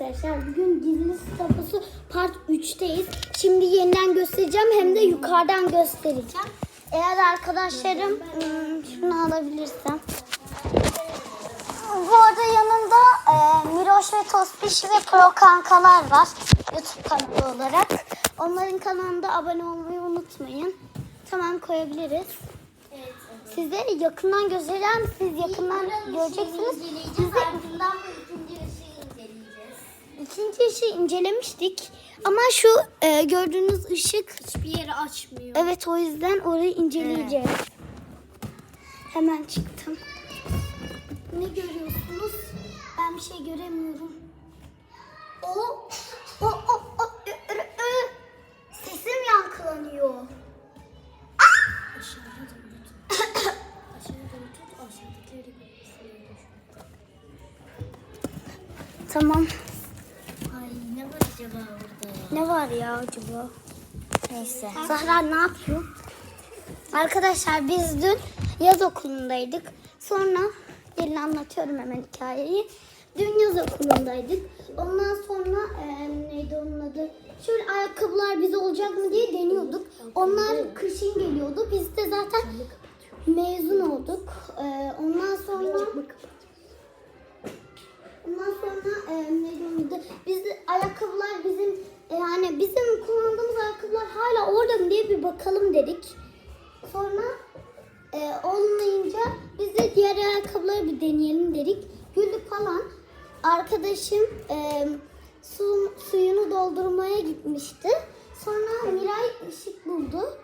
arkadaşlar. Bugün gizli tapusu part 3'teyiz. Şimdi yeniden göstereceğim hem de yukarıdan göstereceğim. Eğer arkadaşlarım hmm, şunu alabilirsem. Bu arada yanında e, Miroş ve Tospiş ve Pro kankalar var. YouTube kanalı olarak. Onların kanalına abone olmayı unutmayın. Tamam koyabiliriz. Size yakından göstereceğim. Siz yakından göreceksiniz. Biz ışığı incelemiştik. Ama şu e, gördüğünüz ışık Hiçbir yeri açmıyor. evet o yüzden orayı inceleyeceğiz. Hemen çıktım. Ne görüyorsunuz? Ben bir şey göremiyorum. O, o, o, o, ı, ı, ı. Sesim yankılanıyor. Tut. Tut. Aşağıdakileri. Tamam. Ay ne var acaba burada? Ne var ya acaba? Neyse. Zahra ne yapıyor? Arkadaşlar biz dün yaz okulundaydık. Sonra gelin anlatıyorum hemen hikayeyi. Dün yaz okulundaydık. Ondan sonra e, neydi onun adı? Şöyle ayakkabılar bize olacak mı diye deniyorduk. Onlar kışın geliyordu. Biz de zaten mezun olduk. E, ondan sonra Ondan sonra e, neydi onun adı? Biz de ayakkabılar bizim e, yani bizim kullandığımız ayakkabılar hala orada mı diye bir bakalım dedik. Sonra e, olmayınca biz de diğer ayakkabıları bir deneyelim dedik. Güllü falan arkadaşım e, su, suyunu doldurmaya gitmişti. Sonra Miray ışık buldu.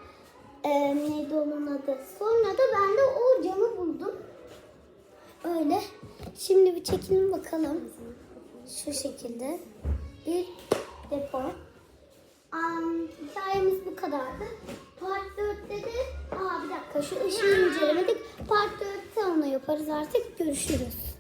E, neydi onun adı? Sonra da ben de o camı buldum. Öyle. Şimdi bir çekelim bakalım. Şu şekilde. Bir depo. Um, hikayemiz bu kadardı. Part 4'te de... Aa bir dakika şu ışığı incelemedik. Part 4'te onu yaparız artık. Görüşürüz.